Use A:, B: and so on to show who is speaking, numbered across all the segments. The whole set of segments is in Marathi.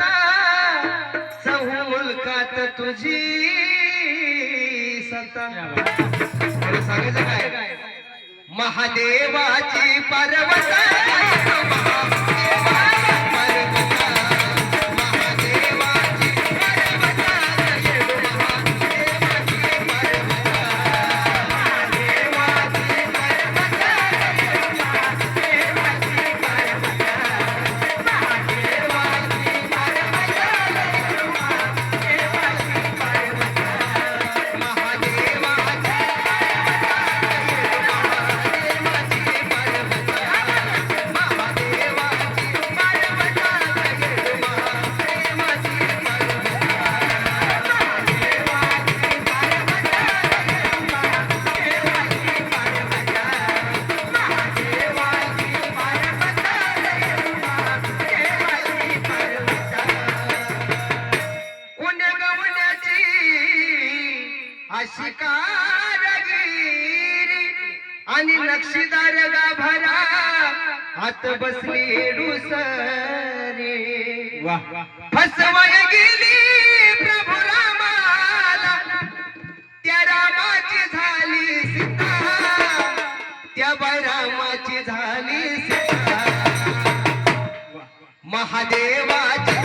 A: सत्ता चहू मुलकात तुझी सत्ता मला सांगायचं काय? महादेवाची पर्वता फसवय गेली प्रभू रामाला. त्या रामाची झाली सीता. त्या रामाची झाली सीता. महादेवाची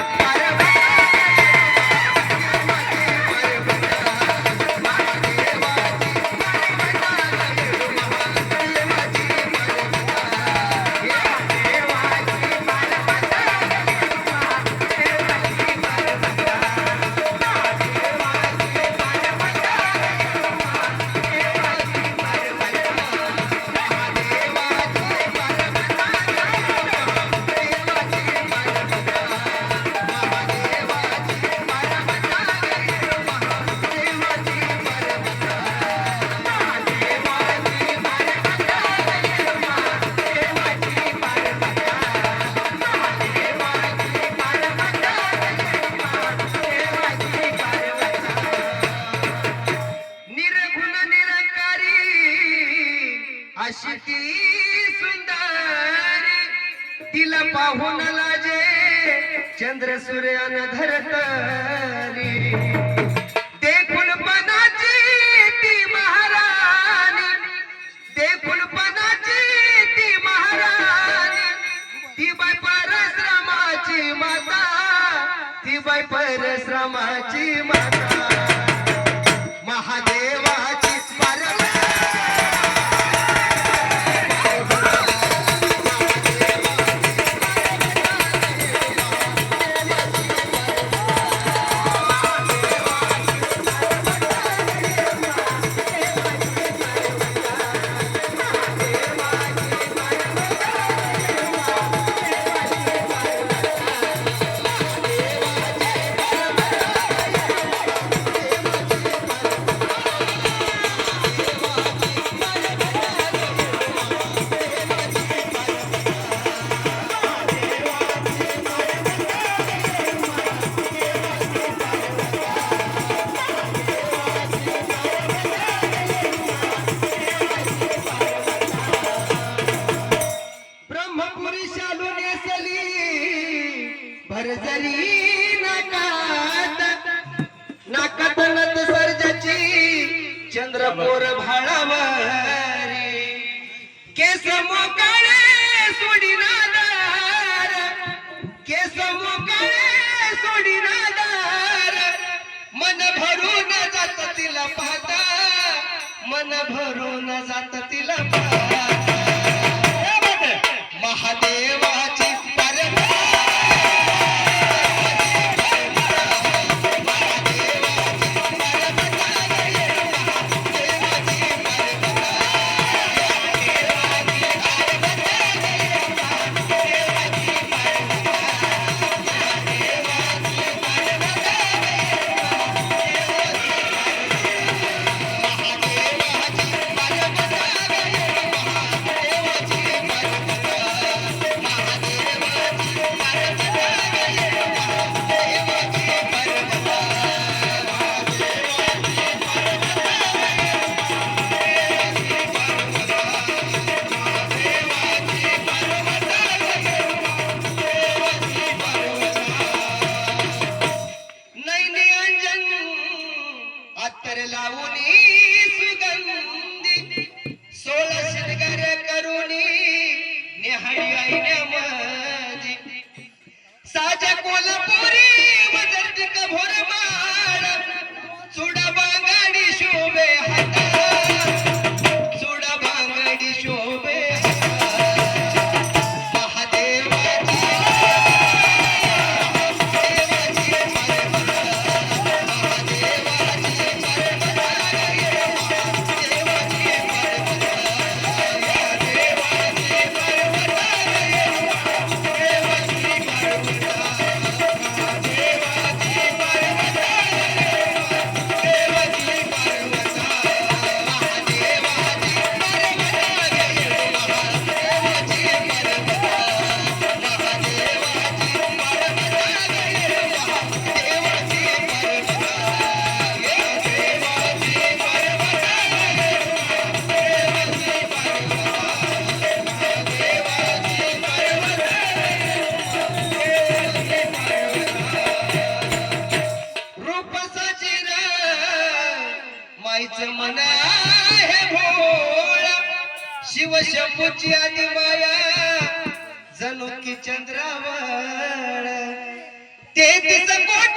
A: अशी ती सुंदर तिला पाहून लाजे चंद्र सूर्यान धरतरी चंद्रपूर रे केस मोकाळे सोडीनादार केस मोकाळे सोडीनादार मन भरून जात तिला पाहता. मन भरून जात तिला पाहता. साजा कोल्हापुरी वजटिक भोर माईच मना हे भोळा. शिव शंभूची आदी माया जणू की चंद्रावर. ते तिचं कोट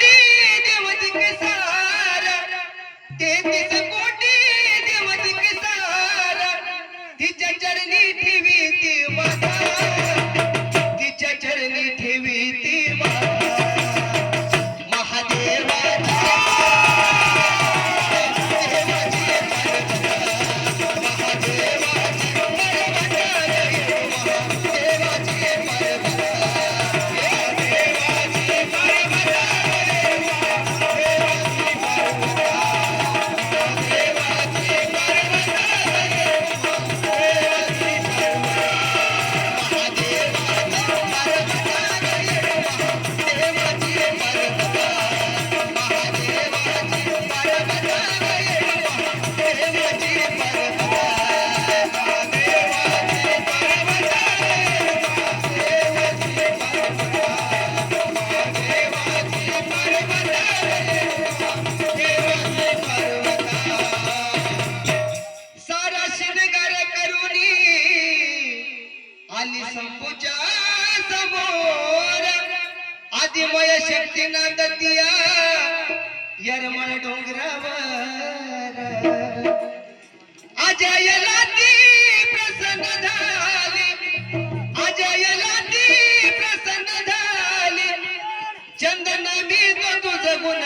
A: आदिमय शक्ती नांदतिया यरमळ डोंगरावर. अजयला ती प्रसन्न झाली. अजयला ती प्रसन्न झाली. चंदन मी तो तुझ गुण